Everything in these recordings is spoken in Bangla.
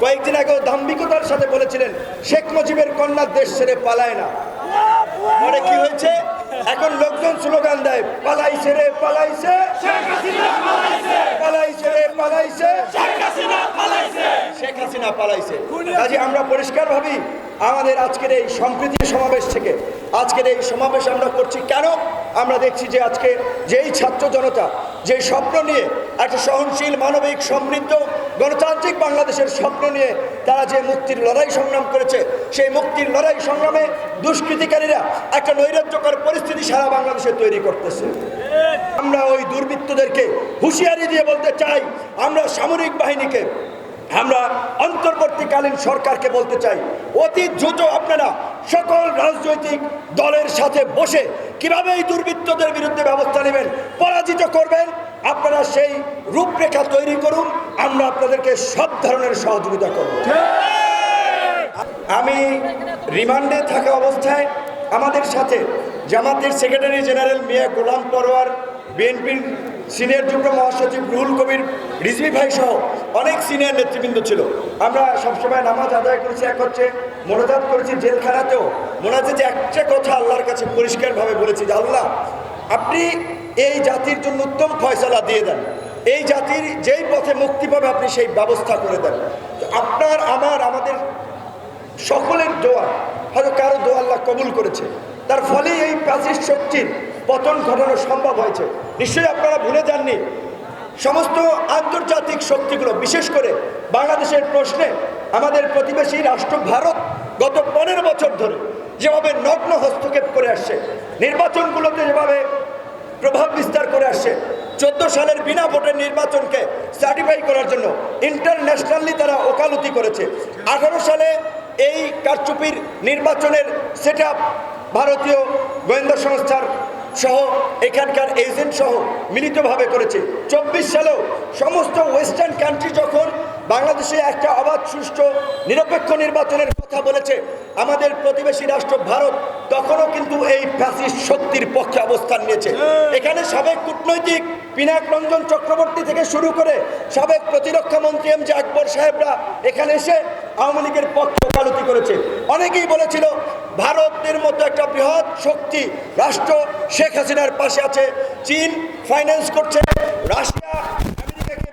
কয়েকদিন আগেও দাম্ভিকতার সাথে বলেছিলেন শেখ মুজিবের কন্যা দেশ ছেড়ে পালায় না। পরে কি হয়েছে? এখন লোকজন স্লোগান দেয় পালাইছে রে পালাইছে। পালাইছে। রে পালাইছে। শেখ হাসিনা পালাইছে। কাজে আমরা পরিষ্কার ভাবি আমাদের আজকের এই সম্প্রীতির সমাবেশ থেকে আজকের এই সমাবেশ আমরা করছি কেন? আমরা দেখছি যে আজকে যেই ছাত্র জনতা যে স্বপ্ন নিয়ে একটা সহনশীল, মানবিক, সমৃদ্ধ, গণতান্ত্রিক বাংলাদেশের স্বপ্ন নিয়ে তারা যে মুক্তির লড়াই সংগ্রাম করেছে, সেই মুক্তির লড়াই সংগ্রামে দুষ্কৃতিকারীরা একটা নৈরাজ্যকর পরিস্থিতি সারা বাংলাদেশে তৈরি করতেছে। আমরা ওই দুর্বৃত্তদেরকে হুঁশিয়ারি দিয়ে বলতে চাই, আমরা সামরিক বাহিনীকে, আমরা অন্তর্বর্তীকালীন সরকারকে বলতে চাই, অতি দ্রুত আপনারা সকল রাজনৈতিক দলের সাথে বসে কীভাবে এই দুর্বৃত্তদের বিরুদ্ধে ব্যবস্থা নেবেন, পরাজিত করবেন, আপনারা সেই রূপরেখা তৈরি করুন, আমরা আপনাদেরকে সব ধরনের সহযোগিতা করব। আমি রিমান্ডে থাকা অবস্থায় আমাদের সাথে জামাতের সেক্রেটারি জেনারেল মিয়া গোলাম পরোয়ার, বিএনপির সিনিয়র যুগ্ম মহাসচিব রুহুল কবির, রিজভি ভাই সহ অনেক সিনিয়র নেতৃবৃন্দ ছিল। আমরা সবসময় নামাজ আদায় করেছি, এক হচ্ছে মোনাজাত করেছি জেলখানাতেও। মোনাজাত যে একটা কথা আল্লাহর কাছে পরিষ্কারভাবে বলেছি যে, আল্লাহ, আপনি এই জাতির জন্য উত্তম ফয়সালা দিয়ে দেন। এই জাতির যেই পথে মুক্তি পাবে, আপনি সেই ব্যবস্থা করে দেন। তো আপনার, আমার, আমাদের সকলের দোয়া, হয়তো কারও দোয়া আল্লাহ কবুল করেছে। তার ফলে এই প্রাচীর শক্তির পতন ঘটানো সম্ভব হয়েছে। নিশ্চয়ই আপনারা ভুলে যাননি। সমস্ত আন্তর্জাতিক শক্তিগুলো, বিশেষ করে বাংলাদেশের প্রশ্নে আমাদের প্রতিবেশী রাষ্ট্র ভারত গত পনেরো বছর ধরে যেভাবে নগ্ন হস্তক্ষেপ করে আসছে, নির্বাচনগুলোতে যেভাবে প্রভাব বিস্তার করে আসছে, চোদ্দ সালের বিনা ভোটের নির্বাচনকে সার্টিফাই করার জন্য ইন্টারন্যাশনালি তারা ওকালতি করেছে। আঠারো সালে এই কারচুপির নির্বাচনের সেট ভারতীয় গোয়েন্দা সংস্থার সহ এখানকার এজেন্ট সহ মিলিতভাবে করেছে। চব্বিশ সালেও সমস্ত ওয়েস্টার্ন কান্ট্রি যখন বাংলাদেশে একটা অবাধ সুষ্ঠু নিরপেক্ষ নির্বাচনের কথা বলেছে আমাদের প্রতিবেশী রাষ্ট্র ভারত তখনও কিন্তু এই ফ্যাসিস্ট শক্তির পক্ষে অবস্থান নিয়েছে। এখানে সাবেক কূটনৈতিক পিনাক রঞ্জন চক্রবর্তী থেকে শুরু করে সাবেক প্রতিরক্ষা মন্ত্রী এম জে আকবর সাহেবরা এখানে এসে আওয়ামী লীগের পক্ষে ওকালতি করেছে। অনেকেই বলেছিল ভারতের মতো একটা বৃহৎ শক্তি রাষ্ট্র শেখ হাসিনার পাশে আছে। চীন ফাইন্যান্স করছে, রাশিয়া আমেরিকাকে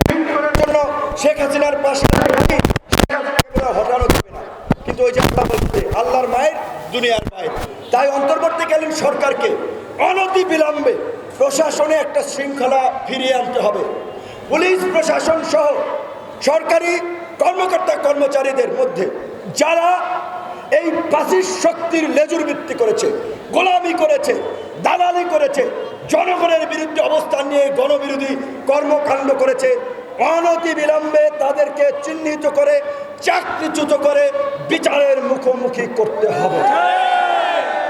জন্য শেখ হাসিনার পাশে হটানো যাবে না। কিন্তু ওই যে আল্লাহ বলছে, আল্লাহর মায়ের, দুনিয়ার মায়ের। তাই অন্তর্বর্তীকালীন সরকারকে অনতি বিলম্বে প্রশাসনে একটা শৃঙ্খলা ফিরিয়ে আনতে হবে। পুলিশ, প্রশাসন সহ সরকারি কর্মকর্তা কর্মচারীদের মধ্যে যারা এই প্রাচীর শক্তির লেজুর বৃত্তি করেছে, গোলামি করেছে, দালালি করেছে, জনগণের বিরুদ্ধে অবস্থান নিয়ে গণবিরোধী কর্মকাণ্ড করেছে। অনতি বিলম্বে তাদেরকে চিহ্নিত করে, চাকরিচ্যুত করে বিচারের মুখোমুখি করতে হবে।